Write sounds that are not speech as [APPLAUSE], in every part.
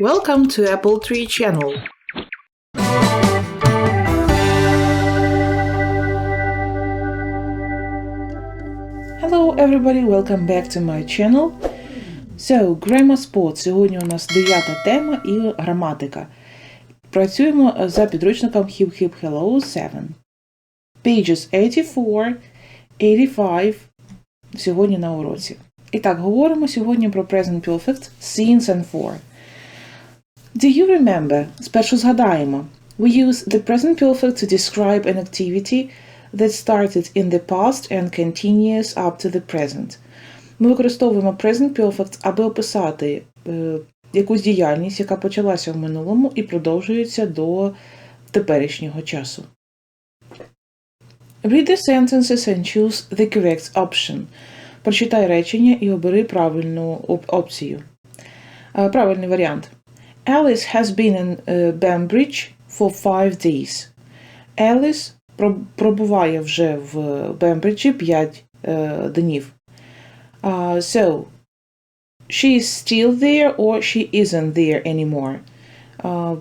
Welcome to Apple Tree channel. Hello everybody, welcome back to my channel. So, Grammar Spot. Сьогодні у нас дев'ята тема і граматика. Працюємо за підручником Hip Hip Hello 7. Pages 84, 85 сьогодні на уроці. І так, говоримо сьогодні про Present Perfect, Since and For. Do you remember? Спершу згадаємо. We use the present perfect to describe an activity that started in the past and continues up to the present. Ми використовуємо present perfect, аби описати е, якусь діяльність, яка почалася в минулому і продовжується до теперішнього часу. Read the sentences and choose the correct option. Прочитай речення і обери правильну оп- опцію. Е, Правильний варіант. Alice has been in uh, Bambridge for five days. Alice про- пробуває вже в Бембриджі 5 е, днів. Uh, so, she is still there or she isn't there anymore. Uh,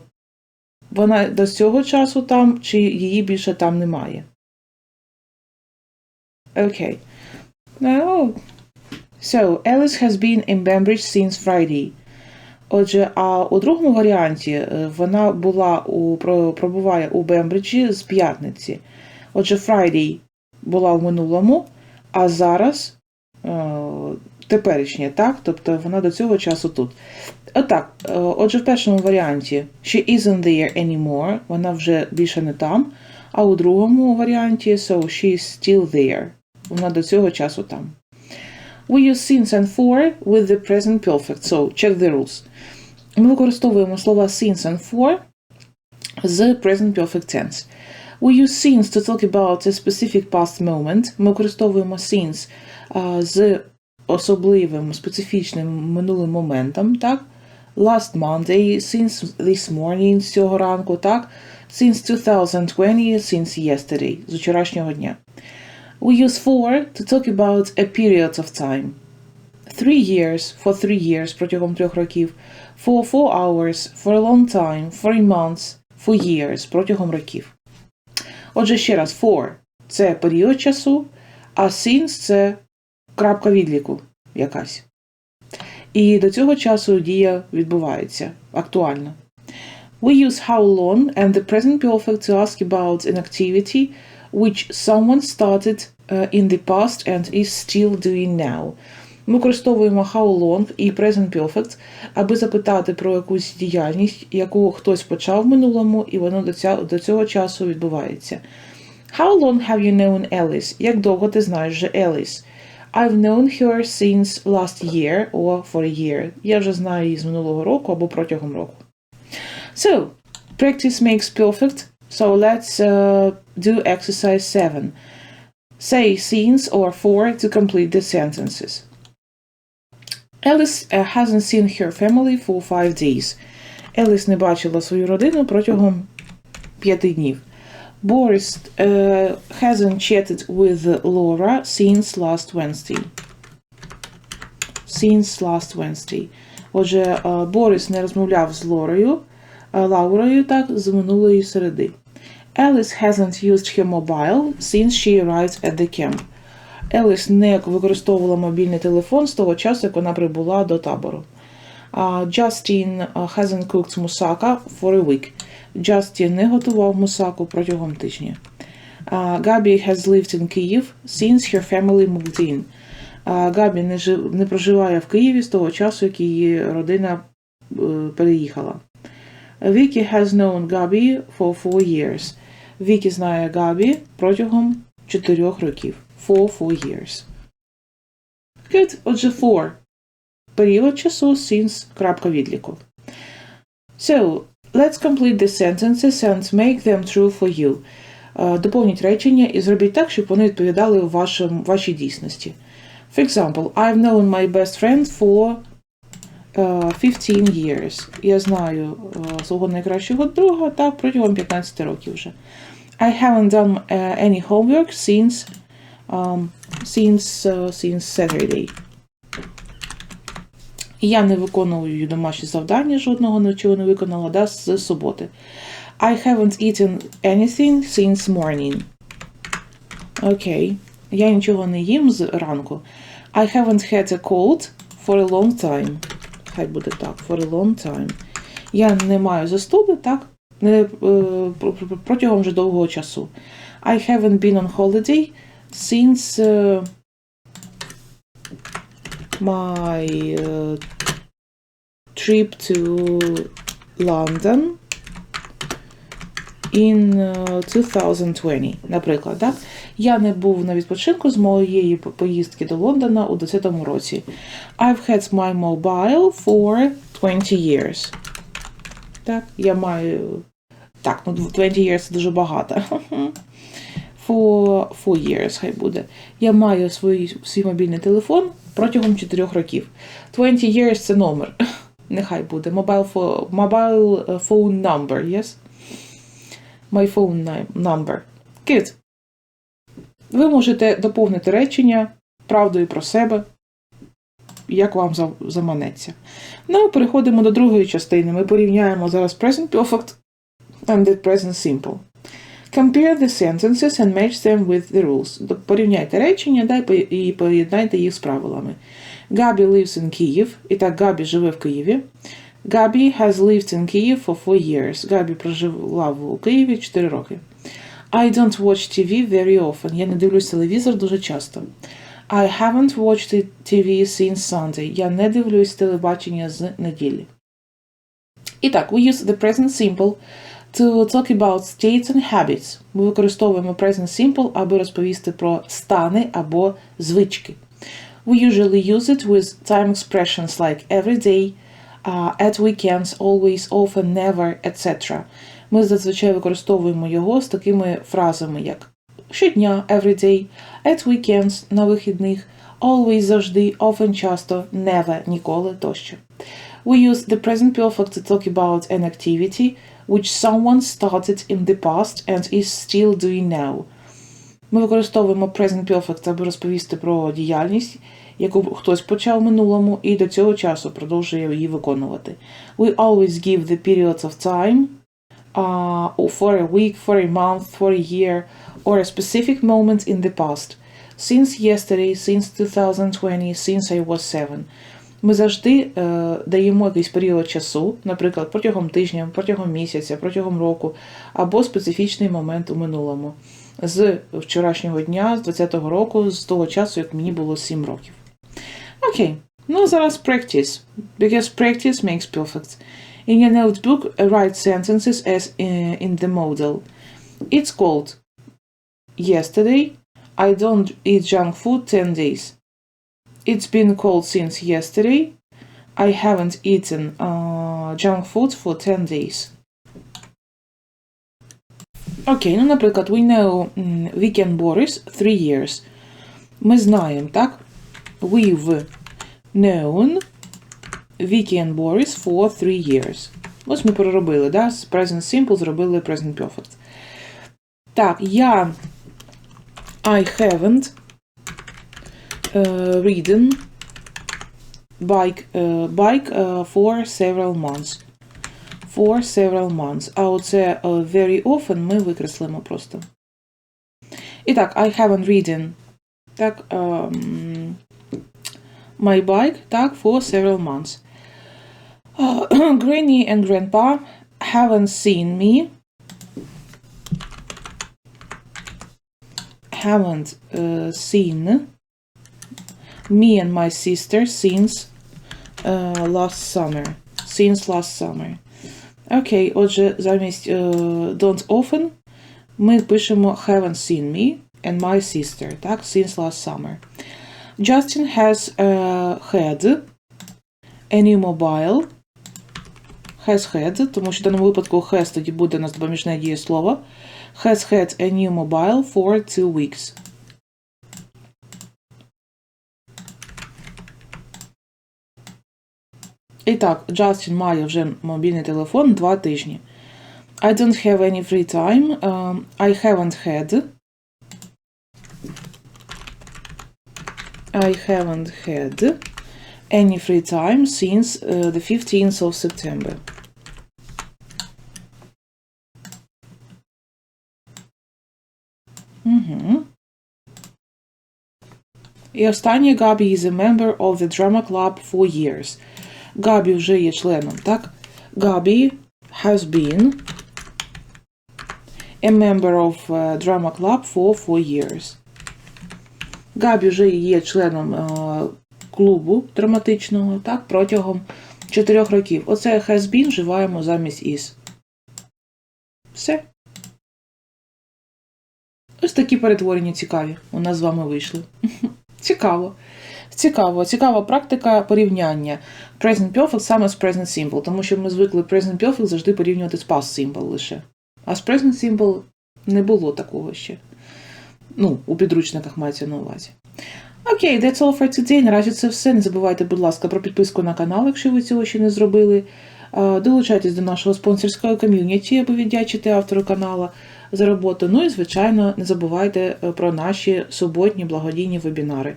вона до цього часу там, чи її більше там немає. Okay. Now, so, Alice has been in Bambridge since Friday. Отже, а у другому варіанті е, вона була у пробуває у Бембриджі з п'ятниці. Отже, Friday була в минулому, а зараз е, теперішнє, так? Тобто вона до цього часу тут. Отак. е, Отже, в першому варіанті she isn't there anymore, вона вже більше не там. А у другому варіанті so she is still there. Вона до цього часу там. We use since and for with the present perfect. So, check the rules. Ми використовуємо слова since and for з present perfect tense. We use since to talk about a specific past moment. Ми використовуємо since а, з особливим, специфічним минулим моментом, так? Last Monday, since this morning, з цього ранку, так? Since 2020, since yesterday, з вчорашнього дня. We use for to talk about a period of time. Three years for three years протягом трьох років. For four hours, for a long time, three months, for years протягом років. Отже, ще раз, for – це період часу, а since – це крапка відліку якась. І до цього часу дія відбувається актуальна. We use how long and the present perfect to ask about an activity Which someone started uh, in the past and is still doing now. Ми використовуємо how long і present perfect, аби запитати про якусь діяльність, яку хтось почав в минулому, і воно до цього часу відбувається. How long have you known Alice? Як довго ти знаєш вже Alice? I've known her since last year or for a year. Я вже знаю її з минулого року або протягом року. So, practice makes perfect. So let's uh, do exercise 7. Say since or for to complete the sentences. Alice uh, hasn't seen her family for five days. Еліс не бачила свою родину протягом п'яти днів. Boris uh, hasn't chatted with Laura since last Wednesday. Since last Wednesday. Отже, е, Борис не розмовляв з Лорою, е, Лаурою так, з минулої середи. Alice hasn't used her mobile since she arrived at the camp. Еліс не використовувала мобільний телефон з того часу, як вона прибула до табору. Justin uh, hasn't cooked moussaka for a week. Джастін не готував мусаку протягом тижня. Gabby has lived in Kyiv since her family moved in. Габі не проживає в Києві з того часу, як її родина е, переїхала. Vicky has known Gabby for four years. Вікі знає Габі протягом чотирьох років. For four years. Good. Отже, for. Період часу since крапка відліку. So, let's complete the sentences and make them true for you. Е, Доповніть речення і зробіть так, щоб вони відповідали вашим, вашій дійсності. For example, I've known my best friend for е, 15 years. Я знаю е, свого найкращого друга так протягом 15 років вже. I haven't done uh, any homework since um, since uh, since Saturday. Я не виконую домашні завдання, жодного нічого не виконала, да, з суботи. I haven't eaten anything since morning. Окей. Я нічого не їм з ранку. I haven't had a cold for a long time. Хай буде так, for a long time. Я не маю застуди, так? Не, е, протягом вже довгого часу. I haven't been on holiday since uh, my uh, trip to London in uh, 2020, наприклад, так? Я не був на відпочинку з моєї поїздки до Лондона у 2010 році. I've had my mobile for 20 years. Так, я маю. Так, ну 20 years це дуже багато. [LAUGHS] For four years, хай буде. Я маю свій, свій мобільний телефон протягом 4 років. 20 years це номер. [LAUGHS] Нехай буде. Mobile, phone, mobile phone number, yes? My phone number. Good. Ви можете доповнити речення правдою про себе, як вам заманеться. Ну, переходимо до другої частини. Ми порівняємо зараз present perfect and the present simple. Compare the sentences and match them with the rules. Порівняйте речення да, і поєднайте їх з правилами. Габі lives in Kyiv. І так, Габі живе в Києві. Габі has lived in Kyiv for four years. Габі прожила в Києві 4 роки. I don't watch TV very often. Я не дивлюсь телевізор дуже часто. I haven't watched TV since Sunday. Я не дивлюсь телебачення з неділі. І так, we use the present simple to talk about states and habits. Ми використовуємо present simple, аби розповісти про стани або звички. We usually use it with time expressions like every day, uh, at weekends, always, often, never, etc. Ми зазвичай використовуємо його з такими фразами, як щодня, every day, at weekends, на вихідних, always завжди, often часто, never, ніколи тощо. We use the present perfect to talk about an activity which someone started in the past and is still doing now. Ми використовуємо present perfect, аби розповісти про діяльність, яку хтось почав минулому і до цього часу продовжує її виконувати. We always give the periods of time uh, for a week, for a month, for a year, or a specific moment in the past. Since yesterday, since 2020, since I was seven. Ми завжди е, даємо якийсь період часу, наприклад, протягом тижня, протягом місяця, протягом року, або специфічний момент у минулому. З вчорашнього дня, з 20-го року, з того часу, як мені було 7 років. Окей, ну зараз practice. Because practice makes perfect. In your notebook, write sentences as in the model. It's called Yesterday, I don't eat junk food 10 days. It's been cold since yesterday. I haven't eaten uh, junk food for 10 days. Окей, ну, наприклад, we know Weekend Boris 3 years. Ми знаємо, так? We've known Vicky and Boris for three years. Ось ми переробили, да? З Present Simple зробили Present Perfect. Так, я I haven't uh, ridden bike, uh, bike uh, for several months. For several months. А оце uh, very often ми викреслимо просто. І так, I haven't ridden. Так, um, my bike, так, for several months. Uh, [CLEARS THROAT] Granny and Grandpa haven't seen me. Haven't uh, seen me and my sister since uh, last summer. Since last summer. Окей, okay, отже, замість uh, don't often ми пишемо haven't seen me and my sister, так, since last summer. Justin has uh, had a new mobile has had, тому що в даному випадку has тоді буде у нас допоміжне дієслово. Has had a new mobile for two weeks. І так, Джастін має вже мобільний телефон два тижні. I don't have any free time. Um, I haven't had. I haven't had any free time since uh, the 15th of September. Угу. І останнє Габі is a member of the drama club for years. Габі вже є членом, так? Габі has been a member of uh, drama club for four years. Габі вже є членом е, клубу драматичного так, протягом 4 років. Оце has been вживаємо замість is. Все. Ось такі перетворення цікаві у нас з вами вийшли. [LAUGHS] Цікаво. Цікаво, цікава практика порівняння present perfect саме з present simple, тому що ми звикли present perfect завжди порівнювати з past simple лише. А з present simple не було такого ще. Ну, у підручниках мається на увазі. Окей, that's all for today. Наразі це все. Не забувайте, будь ласка, про підписку на канал, якщо ви цього ще не зробили. Долучайтесь до нашого спонсорського ком'юніті, аби віддячити автору каналу за роботу. Ну і, звичайно, не забувайте е, про наші суботні благодійні вебінари.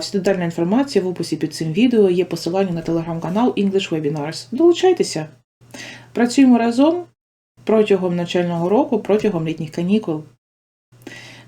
Вся детальна інформація в описі під цим відео є посилання на телеграм-канал English Webinars. Долучайтеся. Працюємо разом протягом навчального року, протягом літніх канікул.